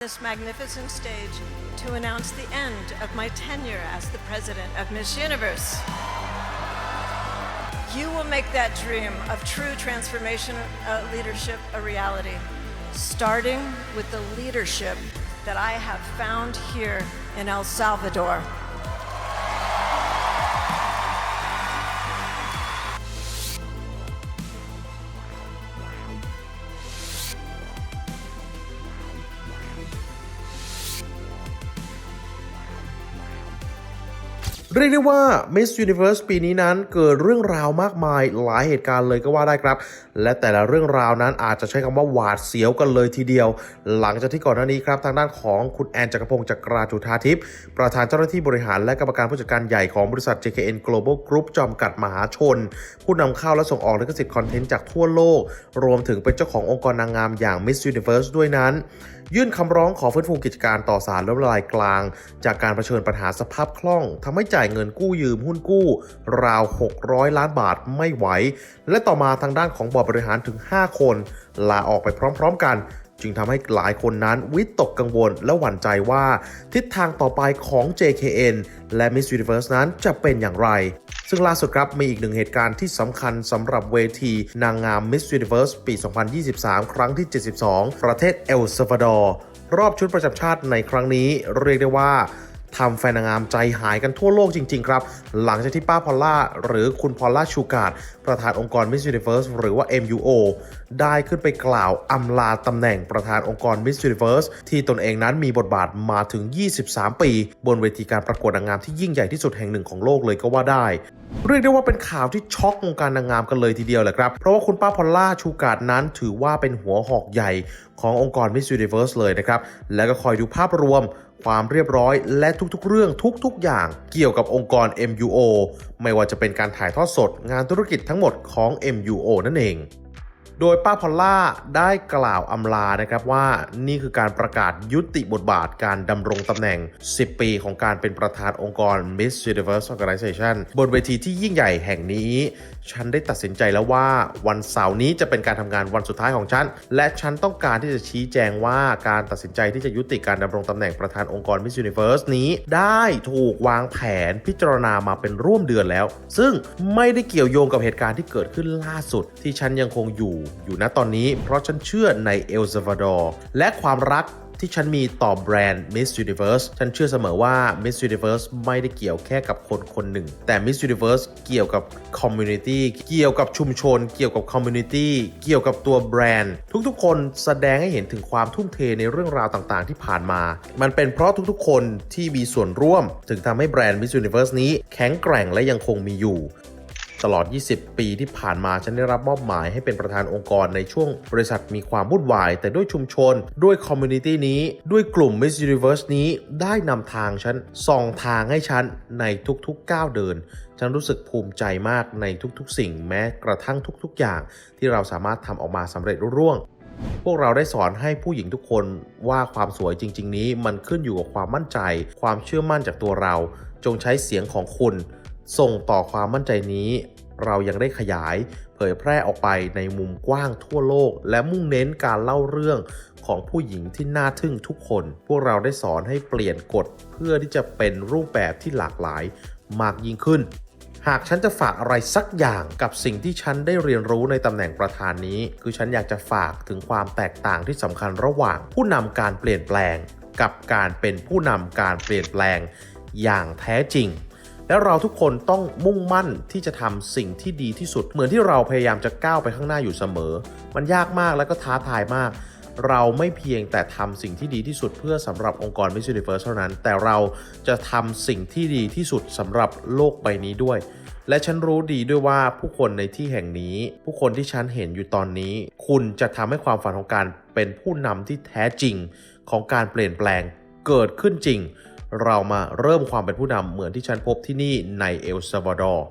this magnificent stage to announce the end of my tenure as the president of Miss Universe. You will make that dream of true transformation uh, leadership a reality, starting with the leadership that I have found here in El Salvador. เรียกได้ว่า Miss Universe ปีนี้นั้นเกิดเรื่องราวมากมายหลายเหตุการณ์เลยก็ว่าได้ครับ และแต่ละเรื่องราวนั้นอาจจะใช้คำว่าหวาดเสียวกันเลยทีเดียว หลังจากที่ก่อนหน้านี้ครับทางด้านของคุณแอนจักรพงศ์จักราจุธาทิพย์ประธานเจ้าหน้าที่บริหารและกรรมการผู้จัดการใหญ่ของบริษัท JKN Global Group จำกัดมหาชน ผู้นำเข้าและส่งออกลิขสิทธิ์คอนเทนต์จากทั่วโลก รวมถึงเป็นเจ้าขององค์กรนางงามอย่าง Miss Universe ด้วยนั้น ยื่นคำร้องขอฟื้นฟูกิจการต่อศาลล้มละลายกลาง จากการเผชิญปัญหาสภาพคล่องทำให้จ่ายเงินกู้ยืมหุ้นกู้ ราว 600 ล้านบาทไม่ไหว และต่อมาทางด้านของบอร์ดบริหารถึง 5 คน ลาออกไปพร้อม ๆ กันจึงทำให้หลายคนนั้นวิตกกังวลและหวั่นใจว่า ทิศทางต่อไปของ JKN และ Miss Universe นั้นจะเป็นอย่างไร ซึ่งล่าสุดครับมีอีกหนึ่งเหตุการณ์ที่สำคัญสำหรับเวทีนางงาม Miss Universe ปี 2023 ครั้งที่ 72 ประเทศเอลซัลวาดอร์ รอบชุดประจำชาติในครั้งนี้เรียกได้ว่า ทำแฟนนางงามใจหายกันทั่วโลกจริง ๆ ครับ หลังจากที่ป้าพอลล่า หรือคุณพอลล่าชูการ์ดประธานองค์กร Miss Universe หรือว่า MUO ได้ขึ้นไปกล่าวอำลาตำแหน่งประธานองค์กร Miss Universe ที่ตนเองนั้นมีบทบาทมาถึง 23 ปี บนเวทีการประกวดนางงามที่ยิ่งใหญ่ที่สุดแห่งหนึ่งของโลกเลยก็ว่าได้ เรียกได้ว่าเป็นข่าวที่ช็อกวงการนางงามกันเลยทีเดียวแหละครับ เพราะว่าคุณป้าพอลล่าชูการ์ดนั้นถือว่าเป็นหัวหอกใหญ่ขององค์กร Miss Universe เลยนะครับ และก็คอยดูภาพรวม ความเรียบร้อยและทุกๆ เรื่องทุกๆ อย่างเกี่ยวกับองค์กร MUO ไม่ว่าจะเป็นการถ่ายทอดสดงานธุรกิจทั้งหมดของ MUO นั่นเอง โดยป้าพอลล่าได้กล่าวอำลานะครับว่านี่คือการประกาศยุติบทบาทการดำรงตำแหน่ง 10 ปีของการเป็นประธานองค์กร Miss Universe Organization บนเวทีที่ยิ่งใหญ่แห่งนี้ ฉันได้ตัดสินใจแล้วว่าวันเสาร์นี้จะเป็นการทำงานวันสุดท้ายของฉัน และฉันต้องการที่จะชี้แจงว่าการตัดสินใจที่จะยุติการดำรงตำแหน่งประธานองค์กร Miss Universe นี้ ได้ถูกวางแผนพิจารณามาเป็นร่วมเดือนแล้ว ซึ่งไม่ได้เกี่ยวโยงกับเหตุการณ์ที่เกิดขึ้นล่าสุด ที่ฉันยังคงอยู่อยู่ณตอนนี้ เพราะฉันเชื่อในเอลซาวาดอร์และความรักที่ฉันมีต่อแบรนด์ Miss Universe ฉันเชื่อเสมอว่า Miss Universe ไม่ได้เกี่ยวแค่กับคนคนหนึ่ง แต่ Miss Universe เกี่ยวกับ Community เกี่ยวกับชุมชน เกี่ยวกับ Community เกี่ยวกับตัวแบรนด์ ทุกๆ คนแสดงให้เห็นถึงความทุ่มเทในเรื่องราวต่างๆ ที่ผ่านมา มันเป็นเพราะทุกๆ คนที่มีส่วนร่วม ถึงทำให้แบรนด์ Miss Universe นี้แข็งแกร่งและยังคงมีอยู่ ตลอด 20 ปีที่ผ่านมาฉันได้รับมอบหมายให้เป็นประธานองค์กรในช่วงบริษัทมีความวุ่นวาย แต่ด้วยชุมชน ด้วยคอมมูนิตี้นี้ ด้วยกลุ่ม Miss Universe นี้ได้นำทางฉันส่องทางให้ฉันในทุกๆก้าวเดิน ฉันรู้สึกภูมิใจมากในทุกๆ สิ่งแม้กระทั่งทุกๆ อย่าง ที่เราสามารถทำออกมาสำเร็จรุ่ร่วงพวกเราได้สอนให้ผู้หญิงทุกคนว่าความสวยจริง ๆ นี้มันขึ้นอยู่กับความมั่นใจ ความเชื่อมั่นจากตัวเรา จงใช้เสียงของคุณ ส่งต่อความมั่นใจนี้ เรายังได้ขยาย เผยแพร่ออกไปในมุมกว้างทั่วโลก และมุ่งเน้นการเล่าเรื่องของผู้หญิงที่น่าทึ่งทุกคน พวกเราได้สอนให้เปลี่ยนกฎเพื่อที่จะเป็นรูปแบบที่หลากหลายมากยิ่งขึ้น หากฉันจะฝากอะไรสักอย่างกับสิ่งที่ฉันได้เรียนรู้ในตำแหน่งประธานนี้ คือฉันอยากจะฝากถึงความแตกต่างที่สำคัญระหว่างผู้นำการเปลี่ยนแปลง กับการเป็นผู้นำการเปลี่ยนแปลงอย่างแท้จริง และเราทุกคนต้องมุ่งมั่นที่จะทำสิ่งที่ดีที่สุด เหมือนที่เราพยายามจะก้าวไปข้างหน้าอยู่เสมอ มันยากมากและก็ท้าทายมาก เราไม่เพียงแต่ทำสิ่งที่ดีที่สุดเพื่อสำหรับองค์กร Miss Universe เท่านั้น แต่เราจะทำสิ่งที่ดีที่สุดสำหรับโลกใบนี้ด้วยและฉันรู้ดีด้วยว่าผู้คนในที่แห่งนี้ ผู้คนที่ฉันเห็นอยู่ตอนนี้ คุณจะทำให้ความฝันของการเป็นผู้นำที่แท้จริงของการเปลี่ยนแปลงเกิดขึ้นจริง เรามาเริ่มความเป็นผู้นำเหมือนที่ฉันพบที่นี่ในเอลซาวาดอร์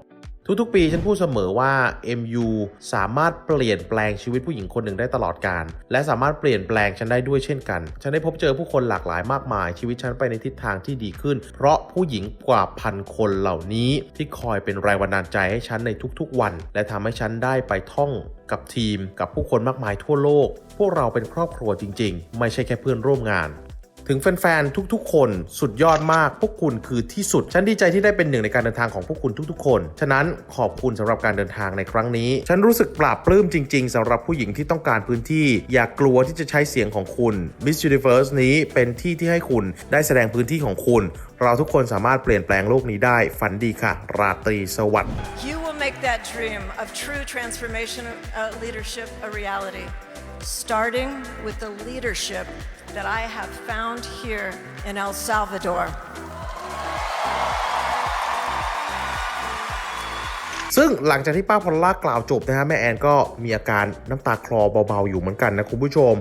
ทุกๆ ปีฉันพูดเสมอว่า MU สามารถเปลี่ยนแปลงชีวิตผู้หญิงคนหนึ่งได้ตลอดการ และสามารถเปลี่ยนแปลงฉันได้ด้วยเช่นกัน ฉันได้พบเจอผู้คนหลากหลายมากมาย ชีวิตฉันไปในทิศทางที่ดีขึ้น เพราะผู้หญิงกว่าพันคนเหล่านี้ที่คอยเป็นแรงบันดาลใจให้ฉันในทุกๆ วัน และทำให้ฉันได้ไปท่องกับทีม กับผู้คนมากมายทั่วโลก พวกเราเป็นครอบครัวจริง ๆ ไม่ใช่แค่เพื่อนร่วมงาน ถึงแฟนๆ ทุกๆ คนสุดยอดมาก พวกคุณคือที่สุด ฉันดีใจที่ได้เป็นหนึ่งในการเดินทางของพวกคุณทุกๆ คน ฉะนั้นขอบคุณสำหรับการเดินทางในครั้งนี้ ฉันรู้สึกปลาบปลื้มจริง ๆสำหรับผู้หญิงที่ต้องการพื้นที่ อย่ากลัวที่จะใช้เสียงของคุณ Miss Universe นี้เป็นที่ที่ให้คุณได้แสดงพื้นที่ของคุณ เราทุกคนสามารถเปลี่ยนแปลงโลกนี้ได้ ฝันดีค่ะ ราตรีสวัสดิ์ You will make that dream of true transformation uh, leadership a reality, starting with the leadership that I have found here in El Salvador. ซึ่งหลังจากที่ป้าพอลล่ากล่าวจบนะฮะแม่แอนก็มีอาการน้ำตาคลอเบาๆอยู่เหมือนกันนะคุณผู้ชม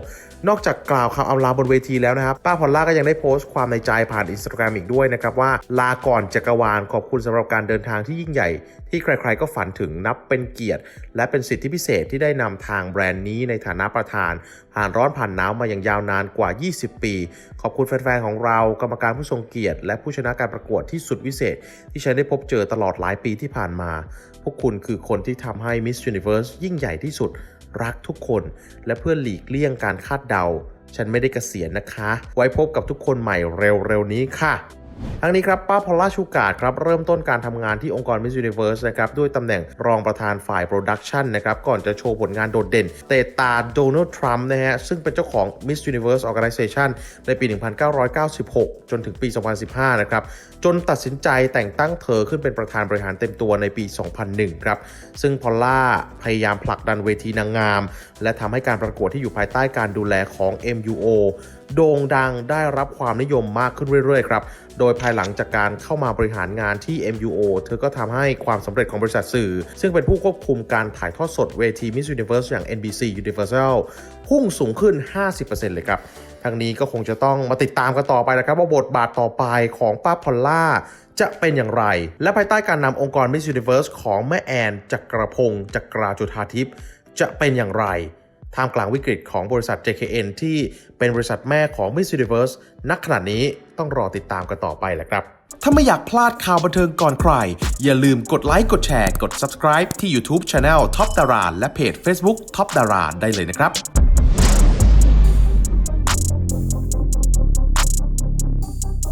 นอกจากกล่าวคำอำลาบนเวทีแล้วนะครับป้าพอลล่าก็ยังได้โพสต์ความในใจผ่านอินสตาแกรมอีกด้วยนะครับว่าลาก่อนจักรวาลขอบคุณสำหรับการเดินทางที่ยิ่งใหญ่ที่ใครๆก็ฝันถึงนับเป็นเกียรติ และเป็นสิทธิพิเศษที่ได้นำทางแบรนด์นี้ในฐานะประธาน ผ่านร้อนผ่านหนาวมาอย่างยาวนานกว่า 20 ปี ขอบคุณแฟนๆของเรากรรมการผู้ทรงเกียรติ และผู้ชนะการประกวดที่สุดวิเศษ ที่ฉันได้พบเจอตลอดหลายปีที่ผ่านมา พวกคุณคือคนที่ทำให้ Miss Universe ยิ่งใหญ่ที่สุด รักทุกคน และเพื่อหลีกเลี่ยงการคาดเดาฉันไม่ได้เกษียณนะคะ ไว้พบกับทุกคนใหม่เร็วๆนี้ค่ะ ทั้งนี้ครับป้าพอลล่าชูการ์ดครับเริ่มต้นการทำงานที่องค์กร Miss Universe นะครับด้วยตำแหน่งรองประธานฝ่ายโปรดักชันนะครับก่อนจะโชว์ผลงานโดดเด่น เตะตาโดนัลด์ทรัมป์นะฮะซึ่งเป็นเจ้าของ Miss Universe Organization ในปี 1996 จนถึงปี 2015 นะครับ จนตัดสินใจแต่งตั้งเธอขึ้นเป็นประธานบริหารเต็มตัวในปี 2001 ครับ ซึ่งพอลล่าพยายามผลักดันเวทีนางงาม และทำให้การประกวดที่อยู่ภายใต้การดูแลของ MUO โด่งดังได้รับความนิยมมากขึ้นเรื่อยๆครับ โดยภายหลังจากการเข้ามาบริหารงานที่ MUO เธอก็ทำให้ความสำเร็จของบริษัทสื่อ ซึ่งเป็นผู้ควบคุมการถ่ายทอดสดเวที Miss Universe อย่าง NBC Universal พุ่งสูงขึ้น 50%เลยครับทั้งนี้ก็คงจะต้องมาติดตามกันต่อไปนะครับ ว่าบทบาทต่อไปของป้าพอลล่าจะเป็นอย่างไร และภายใต้การนำองค์กร Miss Universe ของแม่แอนจักรพงศ์จักราจุธาทิพย์จะเป็นอย่างไร ท่ามกลางวิกฤตของบริษัท JKN ที่เป็นบริษัทแม่ของ Miss Universe นักขนาดนี้ต้องรอติดตามกันต่อไปแหละครับ ถ้าไม่อยากพลาดข่าวบันเทิงก่อนใคร อย่าลืมกดไลค์กดแชร์กด subscribe ที่ YouTube Channel Top Dara และเพจ Facebook Top Dara ได้เลยนะครับ